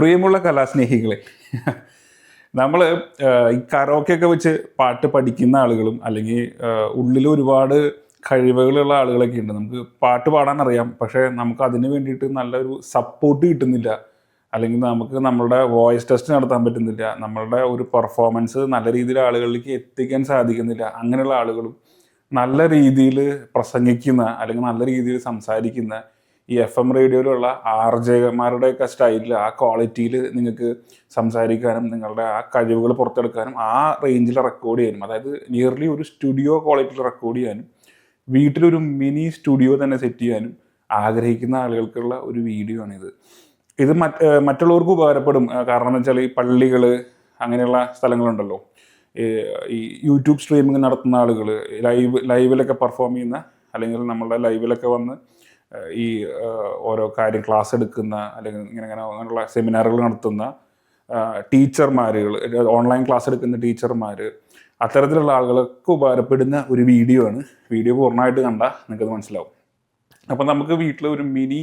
പ്രിയമുള്ള കലാസ്നേഹികളെ നമ്മൾ ഈ കരോക്കെയൊക്കെ വെച്ച് പാട്ട് പഠിക്കുന്ന ആളുകളും അല്ലെങ്കിൽ ഉള്ളിൽ ഒരുപാട് കഴിവുകളുള്ള ആളുകളൊക്കെ ഉണ്ട് നമുക്ക് പാട്ട് പാടാൻ അറിയാം പക്ഷേ നമുക്ക് അതിന് വേണ്ടിയിട്ട് നല്ലൊരു സപ്പോർട്ട് കിട്ടുന്നില്ല. അല്ലെങ്കിൽ നമുക്ക് നമ്മളുടെ വോയിസ് ടെസ്റ്റ് നടത്താൻ പറ്റുന്നില്ല. നമ്മളുടെ ഒരു പെർഫോമൻസ് നല്ല രീതിയിൽ ആളുകളിലേക്ക് എത്തിക്കാൻ സാധിക്കുന്നില്ല. അങ്ങനെയുള്ള ആളുകളും നല്ല രീതിയിൽ പ്രസംഗിക്കുന്ന അല്ലെങ്കിൽ നല്ല രീതിയിൽ സംസാരിക്കുന്ന ഈ എഫ് എം റേഡിയോയിലുള്ള ആർ ജെമാരുടെയൊക്കെ സ്റ്റൈലിൽ ആ ക്വാളിറ്റിയിൽ നിങ്ങൾക്ക് സംസാരിക്കാനും നിങ്ങളുടെ ആ കഴിവുകൾ പുറത്തെടുക്കാനും ആ റേഞ്ചിൽ റെക്കോർഡ് ചെയ്യാനും അതായത് നിയർലി ഒരു സ്റ്റുഡിയോ ക്വാളിറ്റിയിൽ റെക്കോർഡ് ചെയ്യാനും വീട്ടിലൊരു മിനി സ്റ്റുഡിയോ തന്നെ സെറ്റ് ചെയ്യാനും ആഗ്രഹിക്കുന്ന ആളുകൾക്കുള്ള ഒരു വീഡിയോ ആണിത്. ഇത് മറ്റ് മറ്റുള്ളവർക്ക് ഉപകാരപ്പെടും. കാരണം എന്ന് വെച്ചാൽ ഈ പള്ളികൾ അങ്ങനെയുള്ള സ്ഥലങ്ങളുണ്ടല്ലോ. ഈ യൂട്യൂബ് സ്ട്രീമിംഗ് നടത്തുന്ന ആളുകൾ ലൈവ് ലൈവിലൊക്കെ പെർഫോം ചെയ്യുന്ന അല്ലെങ്കിൽ നമ്മളുടെ ലൈവിലൊക്കെ വന്ന് ഈ ഓരോ കാര്യം ക്ലാസ് എടുക്കുന്ന അല്ലെങ്കിൽ ഇങ്ങനെ ഇങ്ങനെ അങ്ങനെയുള്ള സെമിനാറുകൾ നടത്തുന്ന ടീച്ചർമാരുകൾ ഓൺലൈൻ ക്ലാസ് എടുക്കുന്ന ടീച്ചർമാർ അത്തരത്തിലുള്ള ആളുകൾക്ക് ഉപകാരപ്പെടുന്ന ഒരു വീഡിയോ ആണ്. വീഡിയോ പൂർണമായിട്ട് കണ്ടാൽ നിങ്ങൾക്കത് മനസ്സിലാവും. അപ്പം നമുക്ക് വീട്ടിൽ ഒരു മിനി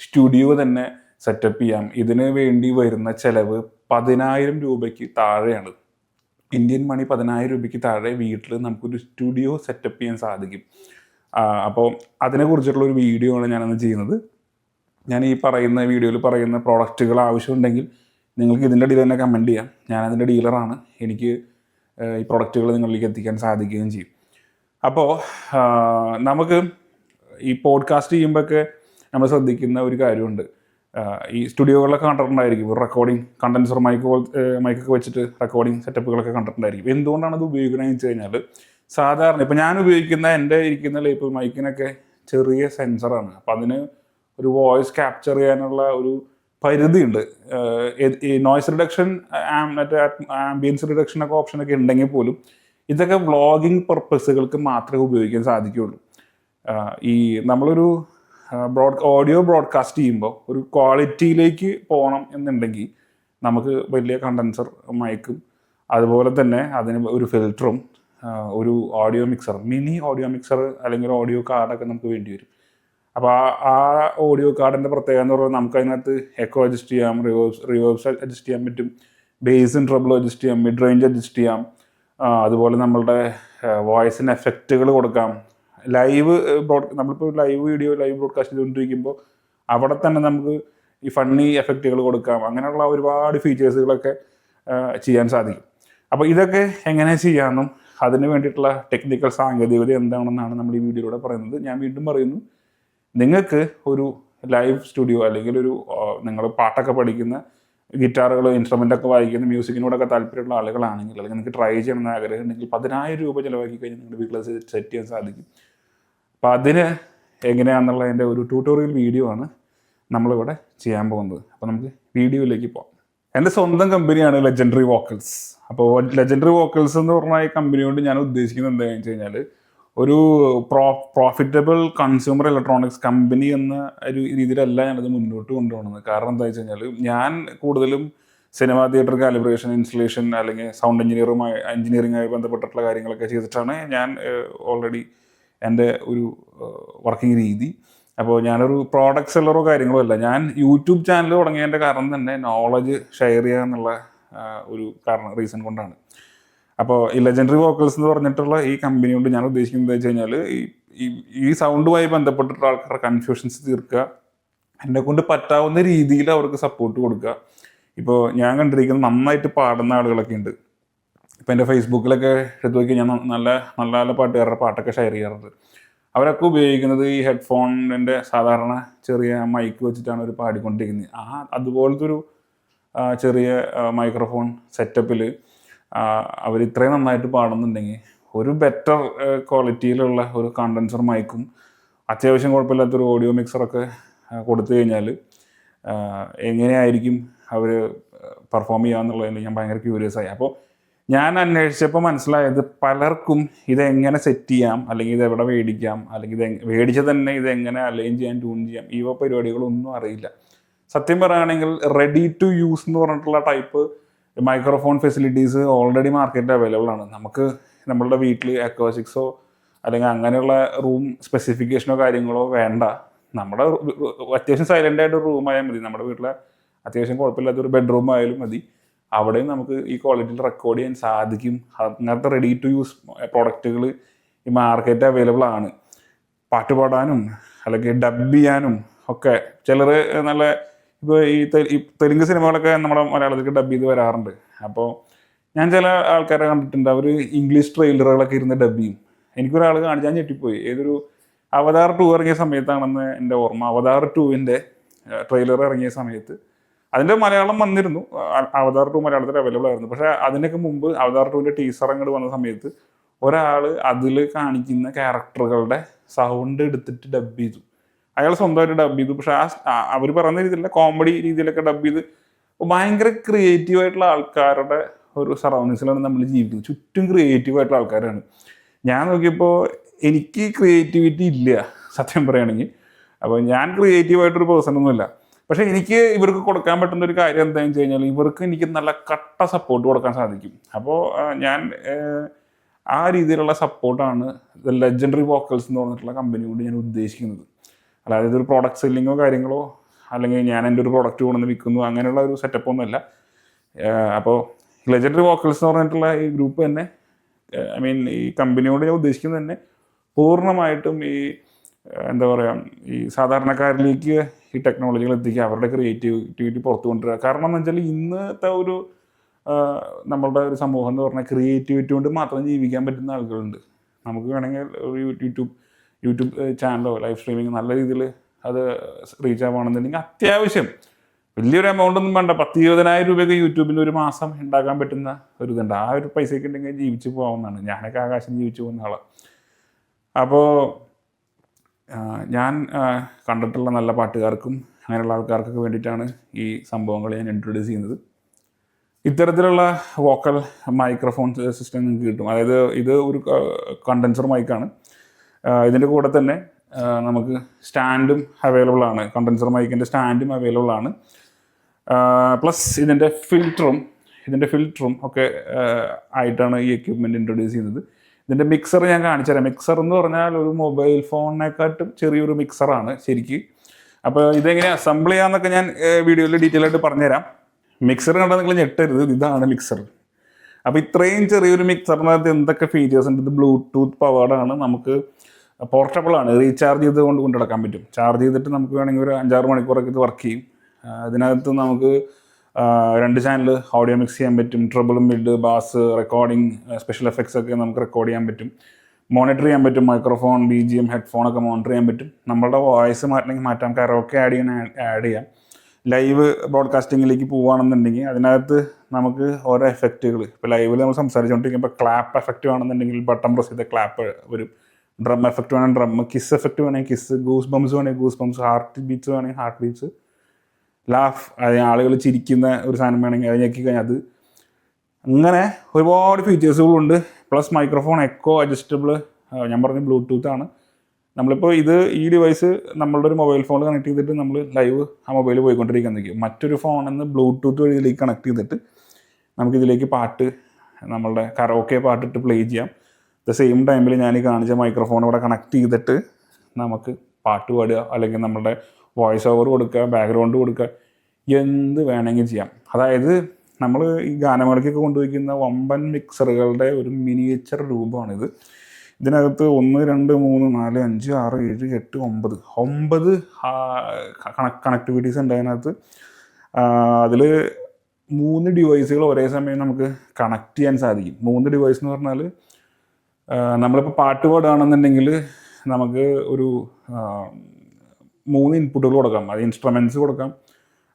സ്റ്റുഡിയോ തന്നെ സെറ്റപ്പ് ചെയ്യാം. ഇതിന് വേണ്ടി വരുന്ന ചിലവ് പതിനായിരം രൂപയ്ക്ക് താഴെയാണ്. ഇന്ത്യൻ മണി പതിനായിരം രൂപയ്ക്ക് താഴെ വീട്ടിൽ നമുക്കൊരു സ്റ്റുഡിയോ സെറ്റപ്പ് ചെയ്യാൻ സാധിക്കും. അപ്പോൾ അതിനെക്കുറിച്ചിട്ടുള്ള ഒരു വീഡിയോ ആണ് ഞാനന്ന് ചെയ്യുന്നത്. ഞാൻ ഈ പറയുന്ന വീഡിയോയിൽ പറയുന്ന പ്രോഡക്റ്റുകൾ ആവശ്യമുണ്ടെങ്കിൽ നിങ്ങൾക്ക് ഇതിന്റെ ഡീലർ തന്നെ കമന്റ് ചെയ്യാം. ഞാൻ അതിന്റെ ഡീലറാണ് എനിക്ക് ഈ പ്രോഡക്റ്റുകൾ നിങ്ങളിലേക്ക് എത്തിക്കാൻ സാധിക്കുകയും ചെയ്യും. അപ്പോൾ നമുക്ക് ഈ പോഡ്കാസ്റ്റ് ചെയ്യുമ്പോഴൊക്കെ നമ്മൾ ശ്രദ്ധിക്കുന്ന ഒരു കാര്യമുണ്ട്. ഈ സ്റ്റുഡിയോകളിലൊക്കെ കണ്ടിട്ടുണ്ടായിരിക്കും. റെക്കോർഡിംഗ് കണ്ടൻസർ മൈക്ക് മൈക്കൊക്കെ വെച്ചിട്ട് റെക്കോർഡിംഗ് സെറ്റപ്പുകളൊക്കെ കണ്ടിട്ടുണ്ടായിരിക്കും. എന്തുകൊണ്ടാണ് അത് ഉപയോഗിക്കണമെന്ന് വെച്ച് കഴിഞ്ഞാൽ സാധാരണ ഇപ്പം ഞാൻ ഉപയോഗിക്കുന്ന എന്റെ ഇരിക്കുന്ന ലൈപ്പ് മൈക്കിനൊക്കെ ചെറിയ സെൻസറാണ്. അപ്പം അതിന് ഒരു വോയിസ് ക്യാപ്ചർ ചെയ്യാനുള്ള ഒരു പരിധിയുണ്ട്. ഈ നോയ്സ് റിഡക്ഷൻ മറ്റേ ആംബിയൻസ് റിഡക്ഷൻ ഒക്കെ ഓപ്ഷനൊക്കെ ഉണ്ടെങ്കിൽ പോലും ഇതൊക്കെ വ്ളോഗിങ് പർപ്പസുകൾക്ക് മാത്രമേ ഉപയോഗിക്കാൻ സാധിക്കുകയുള്ളൂ. ഈ നമ്മളൊരു ബ്രോഡ് ഓഡിയോ ബ്രോഡ്കാസ്റ്റ് ചെയ്യുമ്പോൾ ഒരു ക്വാളിറ്റിയിലേക്ക് പോകണം എന്നുണ്ടെങ്കിൽ നമുക്ക് വലിയ കണ്ടൻസർ മയക്കും അതുപോലെ തന്നെ അതിന് ഒരു ഫിൽറ്ററും ഒരു audio mixer mini audio mixer അല്ലെങ്കിൽ ഓഡിയോ കാർഡൊക്കെ നമുക്ക് വേണ്ടി വരും. അപ്പോൾ ആ ആ ഓഡിയോ കാർഡിന്റെ പ്രത്യേകത എന്ന് പറഞ്ഞാൽ നമുക്ക് അതിനകത്ത് എക്കോ അഡ്ജസ്റ്റ് ചെയ്യാം റിവേഴ്സ് റിവേഴ്സ് അഡ്ജസ്റ്റ് ചെയ്യാൻ പറ്റും ബേസും ട്രബിൾ അഡ്ജസ്റ്റ് ചെയ്യാം മിഡ് റേഞ്ച് അഡ്ജസ്റ്റ് ചെയ്യാം അതുപോലെ നമ്മളുടെ വോയിസിന് എഫക്റ്റുകൾ കൊടുക്കാം. ലൈവ് ബ്രോഡ് നമ്മളിപ്പോൾ ലൈവ് വീഡിയോ ലൈവ് ബ്രോഡ്കാസ്റ്റ് ചെയ്തുകൊണ്ടിരിക്കുമ്പോൾ അവിടെ തന്നെ നമുക്ക് ഈ ഫണ്ണി എഫക്റ്റുകൾ കൊടുക്കാം. അങ്ങനെയുള്ള ഒരുപാട് ഫീച്ചേഴ്സുകളൊക്കെ ചെയ്യാൻ സാധിക്കും. അപ്പോൾ ഇതൊക്കെ എങ്ങനെ ചെയ്യാമെന്നും അതിന് വേണ്ടിയിട്ടുള്ള ടെക്നിക്കൽ സാങ്കേതികത എന്താണെന്നാണ് നമ്മൾ ഈ വീഡിയോയിലൂടെ പറയുന്നത്. ഞാൻ വീണ്ടും പറയുന്നു നിങ്ങൾക്ക് ഒരു ലൈവ് സ്റ്റുഡിയോ അല്ലെങ്കിൽ ഒരു നിങ്ങൾ പാട്ടൊക്കെ പഠിക്കുന്ന ഗിറ്റാറുകൾ ഇൻസ്ട്രുമെന്റ് ഒക്കെ വായിക്കുന്ന മ്യൂസിക്കിനോടൊക്കെ താല്പര്യമുള്ള ആളുകളാണെങ്കിൽ അല്ലെങ്കിൽ നിങ്ങൾക്ക് ട്രൈ ചെയ്യണമെന്ന് ആഗ്രഹം ഉണ്ടെങ്കിൽ പതിനായിരം രൂപ ചിലവാക്കി കഴിഞ്ഞാൽ നിങ്ങളുടെ വീട്ടിൽ സെറ്റ് ചെയ്യാൻ സാധിക്കും. അപ്പം അതിന് എങ്ങനെയാണെന്നുള്ളതിന്റെ ഒരു ട്യൂട്ടോറിയൽ വീഡിയോ ആണ് നമ്മളിവിടെ ചെയ്യാൻ പോകുന്നത്. അപ്പോൾ നമുക്ക് വീഡിയോയിലേക്ക് പോകാം എന്റെ സ്വന്തം കമ്പനിയാണ് ലെജൻഡറി വോക്കൽസ് അപ്പോൾ ലെജൻഡറി വോക്കൽസ് എന്ന് പറഞ്ഞ കമ്പനി കൊണ്ട് ഞാൻ ഉദ്ദേശിക്കുന്നത് എന്താണെന്ന് വെച്ച് കഴിഞ്ഞാൽ ഒരു pro profitable consumer electronics company എന്ന ഒരു രീതിയിലല്ല ഞാനത് മുന്നോട്ട് കൊണ്ടുപോകുന്നത്. കാരണം എന്താ വെച്ച് കഴിഞ്ഞാൽ ഞാൻ കൂടുതലും സിനിമാ തിയേറ്റർ കാലിബ്രേഷൻ ഇൻസ്റ്റലേഷൻ അല്ലെങ്കിൽ സൗണ്ട് എഞ്ചിനീയറുമായി എഞ്ചിനീയറിംഗുമായി ബന്ധപ്പെട്ടിട്ടുള്ള കാര്യങ്ങളൊക്കെ ചെയ്തിട്ടാണ് ഞാൻ ഓൾറെഡി എന്റെ ഒരു വർക്കിംഗ് രീതി. അപ്പോൾ ഞാനൊരു പ്രോഡക്റ്റ് സെല്ലറോ കാര്യങ്ങളോ അല്ല. ഞാൻ യൂട്യൂബ് ചാനൽ തുടങ്ങിയതിന്റെ കാരണം തന്നെ നോളജ് ഷെയർ ചെയ്യുക എന്നുള്ള ഒരു കാരണം റീസൺ കൊണ്ടാണ്. അപ്പോൾ ഈ ലെജൻഡറി വോക്കൽസ് എന്ന് പറഞ്ഞിട്ടുള്ള ഈ കമ്പനി കൊണ്ട് ഞാൻ ഉദ്ദേശിക്കുന്നത് വെച്ച് കഴിഞ്ഞാൽ ഈ- ഈ സൗണ്ടുമായി ബന്ധപ്പെട്ടിട്ടുള്ള ആൾക്കാരുടെ കൺഫ്യൂഷൻസ് തീർക്കുക എന്നെ കൊണ്ട് പറ്റാവുന്ന രീതിയിൽ അവർക്ക് സപ്പോർട്ട് കൊടുക്കുക. ഇപ്പോൾ ഞാൻ കണ്ടിരിക്കുന്ന നന്നായിട്ട് പാടുന്ന ആളുകളൊക്കെ ഉണ്ട്. ഇപ്പോൾ എന്റെ ഫേസ്ബുക്കിലൊക്കെ എടുത്തു നോക്കി ഞാൻ നല്ല നല്ല നല്ല പാട്ടുകാരുടെ പാട്ടൊക്കെ ഷെയർ ചെയ്യാറുണ്ട്. അവരൊക്കെ ഉപയോഗിക്കുന്നത് ഈ ഹെഡ്ഫോണിന്റെ സാധാരണ ചെറിയ മൈക്ക് വെച്ചിട്ടാണ് അവർ പാടിക്കൊണ്ടിരിക്കുന്നത്. ആ അതുപോലത്തെ ഒരു ചെറിയ മൈക്രോഫോൺ സെറ്റപ്പിൽ അവർ ഇത്രയും നന്നായിട്ട് പാടുന്നുണ്ടെങ്കിൽ ഒരു ബെറ്റർ ക്വാളിറ്റിയിലുള്ള ഒരു കണ്ടൻസർ മൈക്കും അത്യാവശ്യം കുഴപ്പമില്ലാത്തൊരു ഓഡിയോ മിക്സറൊക്കെ കൊടുത്തു കഴിഞ്ഞാൽ എങ്ങനെയായിരിക്കും അവർ പെർഫോം ചെയ്യുക എന്നുള്ളതിൽ ഞാൻ ഭയങ്കര ക്യൂരിയസ് ആയി. അപ്പോൾ ഞാൻ അന്വേഷിച്ചപ്പോൾ മനസ്സിലായത് പലർക്കും ഇതെങ്ങനെ സെറ്റ് ചെയ്യാം അല്ലെങ്കിൽ ഇത് എവിടെ മേടിക്കാം അല്ലെങ്കിൽ ഇത് മേടിച്ച് തന്നെ ഇത് എങ്ങനെ അലൈൻ ചെയ്യാൻ ട്യൂൺ ചെയ്യാം വക പരിപാടികളൊന്നും അറിയില്ല. സത്യം പറയുകയാണെങ്കിൽ റെഡി ടു യൂസ് എന്ന് പറഞ്ഞിട്ടുള്ള ടൈപ്പ് മൈക്രോഫോൺ ഫെസിലിറ്റീസ് ഓൾറെഡി മാർക്കറ്റിൽ അവൈലബിൾ ആണ്. നമുക്ക് നമ്മളുടെ വീട്ടിൽ അക്വാസിക്സോ അല്ലെങ്കിൽ അങ്ങനെയുള്ള റൂം സ്പെസിഫിക്കേഷനോ കാര്യങ്ങളോ വേണ്ട. നമ്മുടെ അത്യാവശ്യം സൈലന്റ് ആയിട്ട് റൂം ആയാൽ മതി. നമ്മുടെ വീട്ടിലെ അത്യാവശ്യം കുഴപ്പമില്ലാത്ത ഒരു ബെഡ്റൂം ആയാലും മതി. അവിടെയും നമുക്ക് ഈ ക്വാളിറ്റിയിൽ റെക്കോർഡ് ചെയ്യാൻ സാധിക്കും. അങ്ങനത്തെ റെഡി ടു യൂസ് പ്രോഡക്റ്റുകൾ ഈ മാർക്കറ്റ് അവൈലബിൾ ആണ്. പാട്ട് പാടാനും അല്ലെങ്കിൽ ഡബ് ചെയ്യാനും ഒക്കെ ചിലർ നല്ല ഇപ്പോൾ ഈ തെലുങ്ക് സിനിമകളൊക്കെ നമ്മുടെ മലയാളത്തിൽ ഡബ് ചെയ്ത് വരാറുണ്ട്. അപ്പോൾ ഞാൻ ചില ആൾക്കാരെ കണ്ടിട്ടുണ്ട്. അവർ ഇംഗ്ലീഷ് ട്രെയിലറുകളൊക്കെ ഇരുന്ന് ഡബ് ചെയ്യും. എനിക്കൊരാൾ കാണിച്ചാൽ ഞെട്ടിപ്പോയി. ഏതൊരു അവതാർ ടു ഇറങ്ങിയ സമയത്താണെന്ന് എന്റെ ഓർമ്മ. അവതാർ ടുവിന്റെ ട്രെയിലർ ഇറങ്ങിയ സമയത്ത് അതിന്റെ മലയാളം വന്നിരുന്നു. അവതാർ ടു മലയാളത്തിൽ അവൈലബിൾ ആയിരുന്നു. പക്ഷേ അതിനൊക്കെ മുമ്പ് അവതാർ ടുവിന്റെ ടീസർ അങ്ങോട്ട് വന്ന സമയത്ത് ഒരാൾ അതിൽ കാണിക്കുന്ന ക്യാരക്ടറുകളുടെ സൗണ്ട് എടുത്തിട്ട് ഡബ് ചെയ്തു. അയാൾ സ്വന്തമായിട്ട് ഡബ് ചെയ്തു. പക്ഷെ ആ അവർ പറയുന്ന രീതിയിലുള്ള കോമഡി രീതിയിലൊക്കെ ഡബ് ചെയ്ത് ഭയങ്കര ക്രിയേറ്റീവ് ആയിട്ടുള്ള ആൾക്കാരുടെ ഒരു സറൗണ്ടിങ്സിലാണ് നമ്മൾ ജീവിക്കുന്നത്. ചുറ്റും ക്രിയേറ്റീവ് ആയിട്ടുള്ള ആൾക്കാരാണ്. ഞാൻ നോക്കിയപ്പോൾ എനിക്ക് ക്രിയേറ്റിവിറ്റി ഇല്ല സത്യം പറയുകയാണെങ്കിൽ. അപ്പോൾ ഞാൻ ക്രിയേറ്റീവ് ആയിട്ടൊരു പേഴ്സൺ ഒന്നുമില്ല. പക്ഷേ എനിക്ക് ഇവർക്ക് കൊടുക്കാൻ പറ്റുന്ന ഒരു കാര്യം എന്താണെന്ന് വെച്ച് കഴിഞ്ഞാൽ ഇവർക്ക് എനിക്ക് നല്ല കട്ട സപ്പോർട്ട് കൊടുക്കാൻ സാധിക്കും. അപ്പോൾ ഞാൻ ആ രീതിയിലുള്ള സപ്പോർട്ടാണ് ദ ലെജൻഡറി വോക്കൽസ് എന്ന് പറഞ്ഞിട്ടുള്ള കമ്പനി കൊണ്ട് ഞാൻ ഉദ്ദേശിക്കുന്നത്. അല്ലാതെ ഇതൊരു പ്രോഡക്റ്റ് സെല്ലിങ്ങോ കാര്യങ്ങളോ അല്ലെങ്കിൽ ഞാൻ എന്റെ ഒരു പ്രോഡക്റ്റ് കൊണ്ടുവന്ന് വിൽക്കുന്നു അങ്ങനെയുള്ള ഒരു സെറ്റപ്പ് ഒന്നുമല്ല. അപ്പോൾ ലെജൻഡറി വോക്കൽസ് എന്ന് പറഞ്ഞിട്ടുള്ള ഈ ഗ്രൂപ്പ് തന്നെ ഐ മീൻ ഈ കമ്പനിയോട് ഞാൻ ഉദ്ദേശിക്കുന്നത് തന്നെ പൂർണമായിട്ടും ഈ എന്താ പറയുക ഈ സാധാരണക്കാരിലേക്ക് ഈ ടെക്നോളജികൾ എത്തിക്കുക അവരുടെ ക്രിയേറ്റിവിറ്റി പുറത്തു കൊണ്ടുവരിക. കാരണം എന്ന് വെച്ചാൽ ഇന്നത്തെ ഒരു നമ്മളുടെ ഒരു സമൂഹം എന്ന് പറഞ്ഞാൽ ക്രിയേറ്റിവിറ്റി കൊണ്ട് മാത്രം ജീവിക്കാൻ പറ്റുന്ന ആളുകളുണ്ട്. നമുക്ക് വേണമെങ്കിൽ ഒരു യൂട്യൂബ് യൂട്യൂബ് ചാനലോ ലൈവ് സ്ട്രീമിംഗ് നല്ല രീതിയിൽ അത് റീച്ച് ആവുകയാണെന്നുണ്ടെങ്കിൽ അത്യാവശ്യം വലിയൊരു എമൗണ്ട് ഒന്നും വേണ്ട. പത്ത് ഇരുപതിനായിരം രൂപയൊക്കെ യൂട്യൂബിൽ ഒരു മാസം ഉണ്ടാക്കാൻ പറ്റുന്ന ഒരു ഇതുണ്ട് ആ ഒരു പൈസയ്ക്ക് ഉണ്ടെങ്കിൽ ജീവിച്ചു പോകാവുന്നതാണ്. ഞാനൊക്കെ ആകാശം ജീവിച്ചു പോകുന്ന ആളാണ് അപ്പോൾ ഞാൻ കണ്ടിട്ടുള്ള നല്ല പാട്ടുകാർക്കും അങ്ങനെയുള്ള ആൾക്കാർക്കൊക്കെ വേണ്ടിയിട്ടാണ് ഈ സംഭവങ്ങൾ ഞാൻ ഇൻട്രൊഡ്യൂസ് ചെയ്യുന്നത്. ഇത്തരത്തിലുള്ള വോക്കൽ മൈക്രോഫോൺ സിസ്റ്റം നിങ്ങൾക്ക് കിട്ടും. അതായത് ഇത് ഒരു കണ്ടൻസർ മൈക്കാണ് ഇതിന്റെ കൂടെ തന്നെ നമുക്ക് സ്റ്റാൻഡും അവൈലബിൾ ആണ്. കണ്ടൻസർ മൈക്കിന്റെ സ്റ്റാൻഡും അവൈലബിൾ ആണ്. പ്ലസ് ഇതിന്റെ ഫിൽറ്ററും ഇതിന്റെ ഫിൽറ്ററും ഒക്കെ ആയിട്ടാണ് ഈ എക്യുപ്മെന്റ് ഇൻട്രൊഡ്യൂസ് ചെയ്യുന്നത്. ഇതിന്റെ മിക്സർ ഞാൻ കാണിച്ചു തരാം മിക്സർ എന്ന് പറഞ്ഞാൽ ഒരു മൊബൈൽ ഫോണിനെക്കാട്ടും ചെറിയൊരു മിക്സറാണ് ശരിക്ക്. അപ്പോൾ ഇതെങ്ങനെ അസംബിൾ ചെയ്യാമെന്നൊക്കെ ഞാൻ വീഡിയോയിൽ ഡീറ്റെയിൽ ആയിട്ട് പറഞ്ഞുതരാം. മിക്സർ കണ്ടാൽ നിങ്ങൾ ഞെട്ടരുത്. ഇതാണ് മിക്സർ അപ്പോൾ ഇത്രയും ചെറിയൊരു മിക്സറിനകത്ത് എന്തൊക്കെ ഫീച്ചേഴ്സ് ഉണ്ട്? ഇത് ബ്ലൂടൂത്ത് പവേർഡാണ് നമുക്ക് പോർട്ടബിൾ ആണ്. റീചാർജ് ചെയ്ത് കൊണ്ട് കൊണ്ടുനടക്കാൻ പറ്റും. ചാർജ് ചെയ്തിട്ട് നമുക്ക് വേണമെങ്കിൽ ഒരു അഞ്ചാറ് മണിക്കൂറൊക്കെ ഇത് വർക്ക് ചെയ്യും. അതിനകത്ത് നമുക്ക് രണ്ട് ചാനൽ ഓഡിയോ മിക്സ് ചെയ്യാൻ പറ്റും. Treble mid bass recording special effects ഒക്കെ നമുക്ക് റെക്കോർഡ് ചെയ്യാൻ പറ്റും. മോണിറ്റർ ചെയ്യാൻ പറ്റും. Microphone B G M headphone ഒക്കെ മോണിറ്റർ ചെയ്യാൻ പറ്റും. നമ്മളുടെ വോയിസ് മാറ്റണമെങ്കിൽ മാറ്റാം. കരോക്കെ ആഡ് ചെയ്യാൻ ആഡ് ചെയ്യാം. ലൈവ് ബ്രോഡ്കാസ്റ്റിങ്ങിലേക്ക് പോവുകയാണെന്നുണ്ടെങ്കിൽ അതിനകത്ത് നമുക്ക് ഓരോ എഫക്റ്റുകൾ ഇപ്പോൾ ലൈവിൽ നമ്മൾ സംസാരിച്ചുകൊണ്ടിരിക്കുമ്പോൾ ക്ലാപ്പ് എഫക്റ്റ് വേണമെന്നുണ്ടെങ്കിൽ ബട്ടൺ പ്രസ് ചെയ്ത ക്ലാപ്പ് വരും. ഡ്രം എഫക്റ്റ് വേണമെങ്കിൽ ഡ്രം കിസ് എഫക്റ്റ് വേണമെങ്കിൽ കിസ് ഗൂസ് ബംസ് വേണമെങ്കിൽ ഗൂസ് ബംസ് ഹാർട്ട് ബീറ്റ്സ് വേണമെങ്കിൽ ഹാർട്ട് ബീറ്റ്സ് ലാഫ് ആളുകൾ ചിരിക്കുന്ന ഒരു സാധനം വേണമെങ്കിൽ അത് ഞെക്കി കഴിഞ്ഞാൽ അത്. അങ്ങനെ ഒരുപാട് ഫീച്ചേഴ്സുകളുണ്ട് പ്ലസ് മൈക്രോഫോൺ എക്കോ അഡ്ജസ്റ്റബിൾ ഞാൻ പറഞ്ഞ ബ്ലൂടൂത്ത് ആണ്. നമ്മളിപ്പോൾ ഇത് ഈ ഡിവൈസ് നമ്മളുടെ ഒരു മൊബൈൽ ഫോണിൽ കണക്ട് ചെയ്തിട്ട് നമ്മൾ ലൈവ് ആ മൊബൈൽ പോയിക്കൊണ്ടിരിക്കാൻ നിൽക്കും മറ്റൊരു ഫോണിൽ നിന്ന് ബ്ലൂടൂത്ത് വഴി ഇതിലേക്ക് കണക്ട് ചെയ്തിട്ട് നമുക്കിതിലേക്ക് പാട്ട് നമ്മളുടെ കരോക്കെ പാട്ടിട്ട് പ്ലേ ചെയ്യാം. ദ സെയിം ടൈമിൽ ഞാൻ ഈ കാണിച്ച മൈക്രോഫോൺ ഇവിടെ കണക്ട് ചെയ്തിട്ട് നമുക്ക് പാട്ട് പാടുക അല്ലെങ്കിൽ നമ്മുടെ വോയിസ് ഓവർ കൊടുക്കുക ബാക്ക്ഗ്രൗണ്ട് കൊടുക്കുക എന്ത് വേണമെങ്കിൽ ചെയ്യാം. അതായത് നമ്മൾ ഈ ഗാനമേളയ്ക്കൊക്കെ കൊണ്ടുപോയിക്കുന്ന വമ്പൻ മിക്സറുകളുടെ ഒരു മിനിയേച്ചർ രൂപമാണിത്. ഇതിനകത്ത് ഒന്ന് രണ്ട് മൂന്ന് നാല് അഞ്ച് ആറ് ഏഴ് എട്ട് ഒമ്പത്. ഒമ്പത് കണക്ടിവിറ്റീസ് ഉണ്ട് അതിനകത്ത്. അതിൽ മൂന്ന് ഡിവൈസുകൾ ഒരേ സമയം നമുക്ക് കണക്ട് ചെയ്യാൻ സാധിക്കും. മൂന്ന് ഡിവൈസ് എന്ന് പറഞ്ഞാൽ നമ്മളിപ്പോൾ പാട്ട് പാടുകയാണെന്നുണ്ടെങ്കിൽ നമുക്ക് ഒരു മൂന്ന് ഇൻപുട്ടുകൾ കൊടുക്കാം. അത് ഇൻസ്ട്രുമെന്റ്സ് കൊടുക്കാം.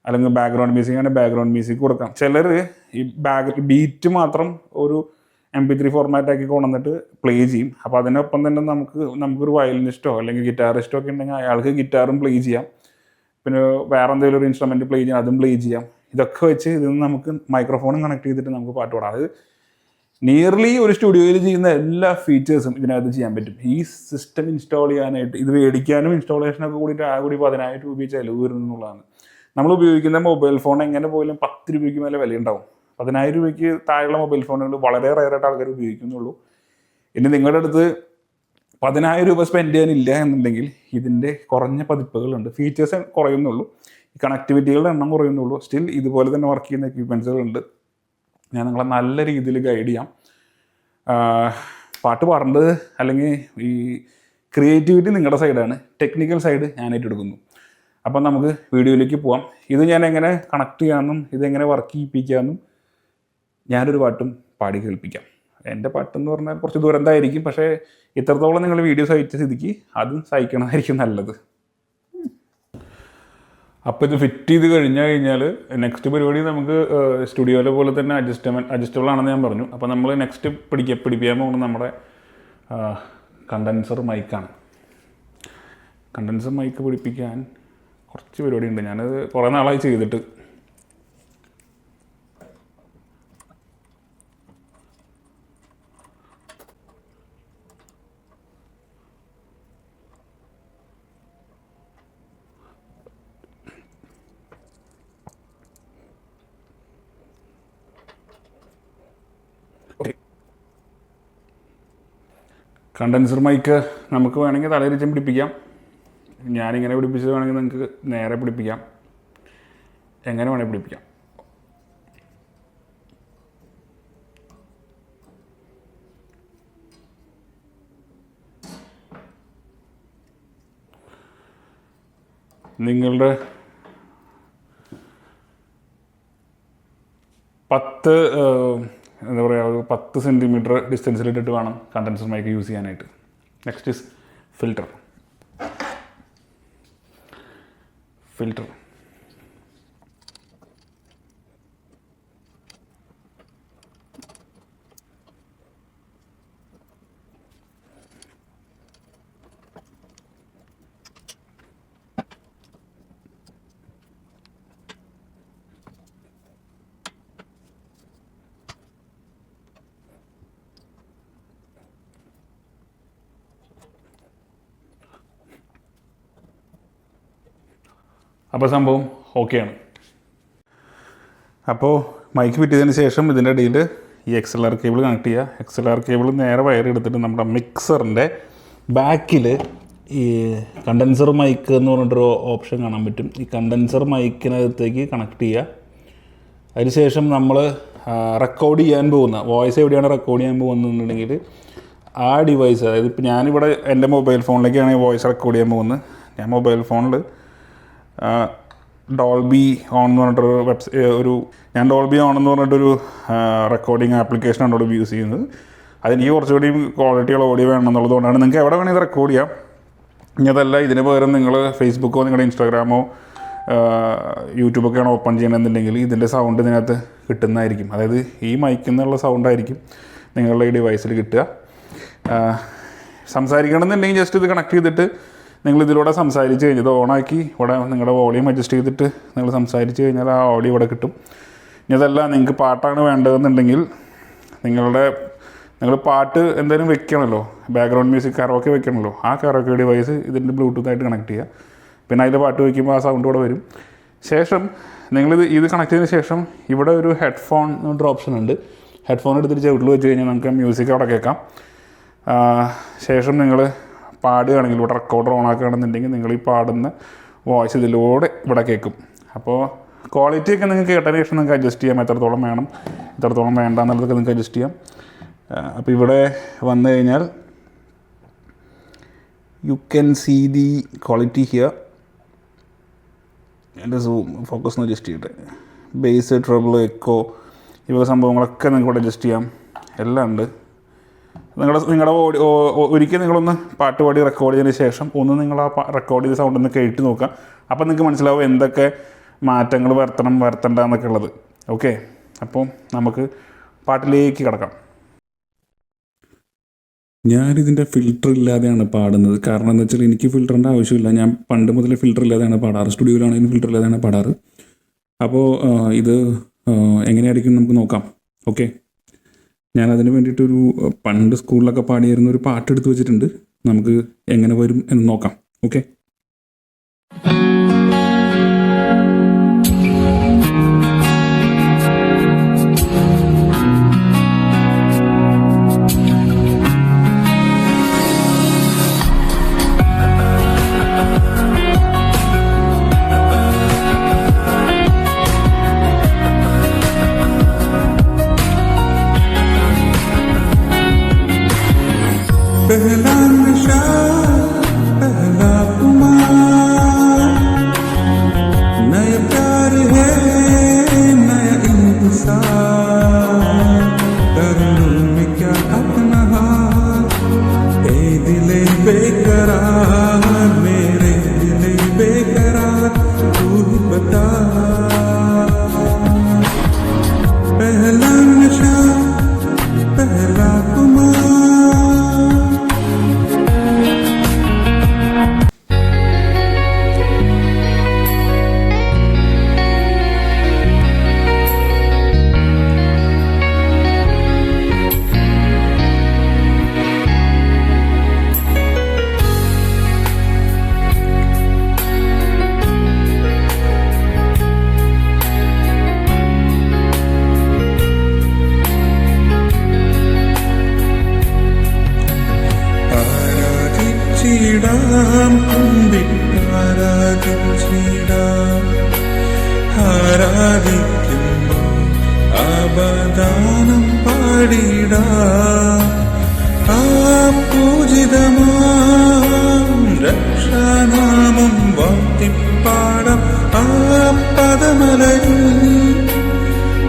അല്ലെങ്കിൽ ബാക്ക്ഗ്രൗണ്ട് മ്യൂസിക് ആണെങ്കിൽ ബാക്ക്ഗ്രൗണ്ട് മ്യൂസിക് കൊടുക്കാം. ചിലർ ഈ ബാക്ക് ബീറ്റ് മാത്രം ഒരു എം പി ത്രീ ഫോർമാറ്റ് ആക്കി കൊണ്ടുവന്നിട്ട് പ്ലേ ചെയ്യും. അപ്പോൾ അതിനൊപ്പം തന്നെ നമുക്ക് നമുക്കൊരു വയലിനിസ്റ്റോ അല്ലെങ്കിൽ ഗിറ്റാറിസ്റ്റോ ഒക്കെ ഉണ്ടെങ്കിൽ അയാൾക്ക് ഗിറ്റാറും പ്ലേ ചെയ്യാം. പിന്നെ വേറെ എന്തെങ്കിലും ഒരു ഇൻസ്ട്രുമെന്റ് പ്ലേ ചെയ്യാം അതും പ്ലേ ചെയ്യാം. ഇതൊക്കെ വെച്ച് ഇതിൽ നിന്ന് നമുക്ക് മൈക്രോഫോണും കണക്ട് ചെയ്തിട്ട് നമുക്ക് പാട്ട് പാടാം. അത് നിയർലി ഒരു സ്റ്റുഡിയോയിൽ ചെയ്യുന്ന എല്ലാ ഫീച്ചേഴ്സും ഇതിനകത്ത് ചെയ്യാൻ പറ്റും. ഈ സിസ്റ്റം ഇൻസ്റ്റാൾ ചെയ്യാനായിട്ട് ഇത് മേടിക്കാനും ഇൻസ്റ്റാളേഷനൊക്കെ കൂടിയിട്ട് ആ കൂടി പതിനായിരം രൂപ ചിലവ് വരുന്നു എന്നുള്ളതാണ്. നമ്മൾ ഉപയോഗിക്കുന്ന മൊബൈൽ ഫോൺ എങ്ങനെ പോയാലും പത്ത് രൂപയ്ക്ക് മേലെ വില ഉണ്ടാവും പതിനായിരം രൂപയ്ക്ക് താഴെയുള്ള മൊബൈൽ ഫോണുകൾ വളരെ റയറായിട്ട് ആൾക്കാർ ഉപയോഗിക്കുന്നുള്ളൂ. ഇനി നിങ്ങളുടെ അടുത്ത് പതിനായിരം രൂപ സ്പെൻഡ് ചെയ്യാനില്ല എന്നുണ്ടെങ്കിൽ ഇതിന്റെ കുറഞ്ഞ പതിപ്പുകളുണ്ട്. ഫീച്ചേഴ്സ് കുറയുന്നുള്ളൂ. കണക്ടിവിറ്റികളുടെ എണ്ണം കുറയുന്നുള്ളൂ. സ്റ്റിൽ ഇതുപോലെ തന്നെ വർക്ക് ചെയ്യുന്ന എക്യുപ്മെൻസുകളുണ്ട് ഞാൻ നിങ്ങളെ നല്ല രീതിയിൽ ഗൈഡ് ചെയ്യാം. പാട്ട് പാടേണ്ടത് അല്ലെങ്കിൽ ഈ ക്രിയേറ്റിവിറ്റി നിങ്ങളുടെ സൈഡാണ് ടെക്നിക്കൽ സൈഡ് ഞാൻ ഏറ്റെടുക്കുന്നു. അപ്പം നമുക്ക് വീഡിയോയിലേക്ക് പോവാം. ഇത് ഞാൻ എങ്ങനെ കണക്ട് ചെയ്യാമെന്നും ഇതെങ്ങനെ വർക്ക് ചെയ്യിപ്പിക്കാമെന്നും ഞാനൊരു പാട്ടും പാടി കേൾപ്പിക്കാം. എന്റെ പാട്ടെന്ന് പറഞ്ഞാൽ കുറച്ച് ദുരന്തമായിരിക്കും. പക്ഷേ ഇത്രത്തോളം നിങ്ങൾ വീഡിയോ സഹിച്ച സ്ഥിതിക്ക് അതും സഹിക്കണമായിരിക്കും നല്ലത്. അപ്പോൾ ഇത് ഫിറ്റ് ചെയ്ത് കഴിഞ്ഞു കഴിഞ്ഞാൽ നെക്സ്റ്റ് പരിപാടി നമുക്ക് സ്റ്റുഡിയോയിലെ പോലെ തന്നെ അഡ്ജസ്റ്റ്മെന്റ് അഡ്ജസ്റ്റബിൾ ആണെന്ന് ഞാൻ പറഞ്ഞു. അപ്പോൾ നമ്മൾ നെക്സ്റ്റ് പിടിക്ക പിടിപ്പിക്കാൻ പോകുന്നത് നമ്മുടെ കണ്ടൻസർ മൈക്കാണ് കണ്ടൻസർ മൈക്ക് പിടിപ്പിക്കാൻ കുറച്ച് പരിപാടി ഉണ്ട് ഞാനത് കുറേ നാളായി ചെയ്തിട്ട് കണ്ടൻസർ മൈക്ക് നമുക്ക് വേണമെങ്കിൽ തലയിരിച്ചും പിടിപ്പിക്കാം. ഞാനിങ്ങനെ പിടിപ്പിച്ചത് വേണമെങ്കിൽ നിങ്ങൾക്ക് നേരെ പിടിപ്പിക്കാം. എങ്ങനെ വേണമെങ്കിൽ പിടിപ്പിക്കാം. നിങ്ങളുടെ പത്ത് ഏഹ്, എന്താ പറയുക ഒരു പത്ത് സെന്റിമീറ്റർ ഡിസ്റ്റൻസിലിട്ടിട്ട് വേണം കണ്ടൻസർ മൈക്ക് യൂസ് ചെയ്യാനായിട്ട്. നെക്സ്റ്റ് ഇസ് ഫിൽറ്റർ ഫിൽറ്റർ അപ്പോൾ സംഭവം ഓക്കെയാണ്. അപ്പോൾ മൈക്ക് പിറ്റിയതിന് ശേഷം ഇതിന്റെ ഇടയിൽ ഈ X L R cable connect ചെയ്യുക എക്സ് എൽ ആർ കേബിൾ നേരെ വയർ എടുത്തിട്ട് നമ്മുടെ മിക്സറിന്റെ ബാക്കിൽ ഈ കണ്ടൻസർ മൈക്ക് എന്ന് പറഞ്ഞിട്ടൊരു ഓപ്ഷൻ കാണാൻ പറ്റും. ഈ കണ്ടൻസർ മൈക്കിനകത്തേക്ക് കണക്ട് ചെയ്യുക അതിനുശേഷം നമ്മൾ റെക്കോർഡ് ചെയ്യാൻ പോകുന്ന വോയിസ് എവിടെയാണ് റെക്കോർഡ് ചെയ്യാൻ പോകുന്നതെന്നുണ്ടെങ്കിൽ ആ ഡിവൈസ് അതായത് ഇപ്പോൾ ഞാനിവിടെ എന്റെ മൊബൈൽ ഫോണിലേക്കാണ് വോയിസ് റെക്കോർഡ് ചെയ്യാൻ പോകുന്നത്. ഞാൻ മൊബൈൽ ഫോണിൽ ഡോൾബി ഓൺ എന്ന് പറഞ്ഞിട്ടൊരു വെബ്സൈ ഒരു ഞാൻ ഡോൾബി ഓൺ എന്ന് പറഞ്ഞിട്ടൊരു റെക്കോർഡിംഗ് ആപ്ലിക്കേഷനാണ് ഡോൾബി യൂസ് ചെയ്യുന്നത്. അതെനിക്ക് കുറച്ചുകൂടി ക്വാളിറ്റിയുള്ള ഓഡിയോ വേണം എന്നുള്ളതുകൊണ്ടാണ് നിങ്ങൾക്ക് എവിടെ വേണമെങ്കിൽ റെക്കോർഡ് ചെയ്യാം. ഇനി അതല്ല ഇതിന് പകരം നിങ്ങൾ ഫേസ്ബുക്കോ നിങ്ങളുടെ ഇൻസ്റ്റാഗ്രാമോ യൂട്യൂബൊക്കെയാണ് ഓപ്പൺ ചെയ്യണമെന്നുണ്ടെങ്കിൽ ഇതിന്റെ സൗണ്ട് ഇതിനകത്ത് കിട്ടുന്നതായിരിക്കും. അതായത് ഈ മൈക്കിൽ നിന്നുള്ള സൗണ്ടായിരിക്കും നിങ്ങളുടെ ഈ ഡിവൈസിൽ കിട്ടുക. സംസാരിക്കണമെന്നുണ്ടെങ്കിൽ ജസ്റ്റ് ഇത് കണക്ട് ചെയ്തിട്ട് നിങ്ങൾ ഇതിലൂടെ സംസാരിച്ച് കഴിഞ്ഞ് ഇത് ഓണാക്കി. ഇവിടെ നിങ്ങളുടെ വോളിയം അഡ്ജസ്റ്റ് ചെയ്തിട്ട് നിങ്ങൾ സംസാരിച്ച് കഴിഞ്ഞാൽ ആ ഓഡിയോ ഇവിടെ കിട്ടും. ഇനി അതല്ല നിങ്ങൾക്ക് പാട്ടാണ് വേണ്ടതെന്നുണ്ടെങ്കിൽ നിങ്ങളുടെ നിങ്ങൾ പാട്ട് എന്തായാലും വെക്കണമല്ലോ ബാക്ക്ഗ്രൗണ്ട് മ്യൂസിക് കറോക്കെ വെക്കണമല്ലോ ആ കറോക്കെ ഡിവൈസ് ഇതിന്റെ ബ്ലൂടൂത്തായിട്ട് കണക്ട് ചെയ്യുക പിന്നെ അതിൽ പാട്ട് വയ്ക്കുമ്പോൾ ആ സൗണ്ട് ഇവിടെ വരും. ശേഷം നിങ്ങളിത് ഇത് കണക്ട് ചെയ്തതിന് ശേഷം ഇവിടെ ഒരു ഹെഡ്ഫോൺ എന്നൊരു ഓപ്ഷൻ ഉണ്ട്. ഹെഡ്ഫോൺ എടുത്തിട്ട് ചവിട്ടിൽ വെച്ച് കഴിഞ്ഞാൽ നമുക്ക് മ്യൂസിക് അവിടെ കേൾക്കാം. ശേഷം നിങ്ങൾ പാടുകയാണെങ്കിൽ ഇവിടെ റെക്കോർഡർ ഓൺ ആക്കുകയാണെന്നുണ്ടെങ്കിൽ നിങ്ങൾ ഈ പാടുന്ന വോയിസ് ഇതിലൂടെ ഇവിടെ കേൾക്കും. അപ്പോൾ ക്വാളിറ്റി ഒക്കെ നിങ്ങൾക്ക് കേട്ടതിന് ശേഷം നിങ്ങൾക്ക് അഡ്ജസ്റ്റ് ചെയ്യാം. എത്രത്തോളം വേണം എത്രത്തോളം വേണ്ട എന്നുള്ളതൊക്കെ നിങ്ങൾക്ക് അഡ്ജസ്റ്റ് ചെയ്യാം. അപ്പോൾ ഇവിടെ വന്നു കഴിഞ്ഞാൽ you can see the quality here എന്റെ സൂം ഫോക്കസ് ഒന്ന് അഡ്ജസ്റ്റ് ചെയ്യട്ടെ. ബേസ് ട്രബിൾ എക്കോ ഇവ സംഭവങ്ങളൊക്കെ നിങ്ങൾക്ക് ഇവിടെ അഡ്ജസ്റ്റ് ചെയ്യാം. എല്ലാം ഉണ്ട്. നിങ്ങളുടെ നിങ്ങളുടെ ഓടി ഓ- ഒ- ഒരിക്കൽ നിങ്ങളൊന്ന് പാട്ട് പാടി റെക്കോർഡ് ചെയ്തതിന് ശേഷം ഒന്ന് നിങ്ങൾ ആ റെക്കോർഡ് ചെയ്ത സൗണ്ട് ഒന്ന് കേട്ട് നോക്കുക. അപ്പം നിങ്ങൾക്ക് മനസ്സിലാവും എന്തൊക്കെ മാറ്റങ്ങൾ വരുത്തണം വരുത്തണ്ട എന്നൊക്കെ ഉള്ളത്. ഓക്കെ അപ്പോൾ നമുക്ക് പാട്ടിലേക്ക് കിടക്കാം. ഞാനിതിന്റെ ഫിൽറ്റർ ഇല്ലാതെയാണ് പാടുന്നത്. കാരണം എന്താ വെച്ചാൽ എനിക്ക് ഫിൽറ്ററിന്റെ ആവശ്യമില്ല. ഞാൻ പണ്ട് മുതൽ ഫിൽറ്റർ ഇല്ലാതെയാണ് പാടാറ്. സ്റ്റുഡിയോയിലാണെങ്കിലും ഫിൽറ്റർ ഇല്ലാതെയാണ് പാടാറ്. അപ്പോൾ ഇത് എങ്ങനെയായിരിക്കും നമുക്ക് നോക്കാം. ഓക്കെ ഞാൻ അതിന് വേണ്ടിയിട്ടൊരു പണ്ട് സ്കൂളിലൊക്കെ പാടിയിരുന്ന ഒരു പാട്ട് എടുത്ത് വെച്ചിട്ടുണ്ട്. നമുക്ക് എങ്ങനെ വരും എന്ന് നോക്കാം. ഓക്കെ? पहला नशा, पहला खुमार नया प्यार है, नया इंतज़ार। लूँ मैं क्या अपना हाथ ए दिले बेकरार, मेरे दिले बेकरार, तू ही बता। पहला ആരാധിച്ചിടാം കുമ്പിട്ടാരാധിച്ചിടാം ആരാധിക്കുമ്പോൾ അവദാനം പാടിടാം ആ പൂജിതമാം രക്ഷാനാമം വാത്തിപ്പാടാം ആ പദമലരിൽ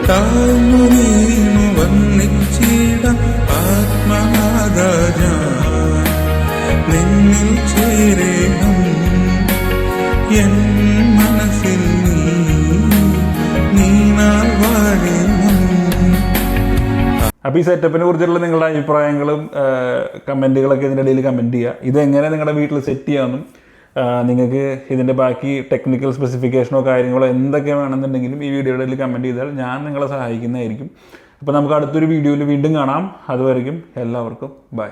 താഴ്ന്നു വീണു വന്നിച്ചിടാം ആത്മനാഥ നിന്നിൽ എൻ മനസ്സിൽ നീ അപ്പോൾ ഈ സെറ്റപ്പിനെ കുറിച്ചുള്ള നിങ്ങളുടെ അഭിപ്രായങ്ങളും കമന്റുകളൊക്കെ ഇതിന്റെ ഇടയിൽ കമന്റ് ചെയ്യുക ഇതെങ്ങനെ നിങ്ങളുടെ വീട്ടിൽ സെറ്റ് ചെയ്യാമെന്നും നിങ്ങൾക്ക് ഇതിന്റെ ബാക്കി ടെക്നിക്കൽ സ്പെസിഫിക്കേഷനോ കാര്യങ്ങളോ എന്തൊക്കെ വേണമെന്നുണ്ടെങ്കിലും ഈ വീഡിയോയുടെ ഇടയിൽ കമന്റ് ചെയ്താൽ ഞാൻ നിങ്ങളെ സഹായിക്കുന്നതായിരിക്കും. അപ്പോൾ നമുക്ക് അടുത്തൊരു വീഡിയോയിൽ വീണ്ടും കാണാം. അതുവരെയും എല്ലാവർക്കും ബൈ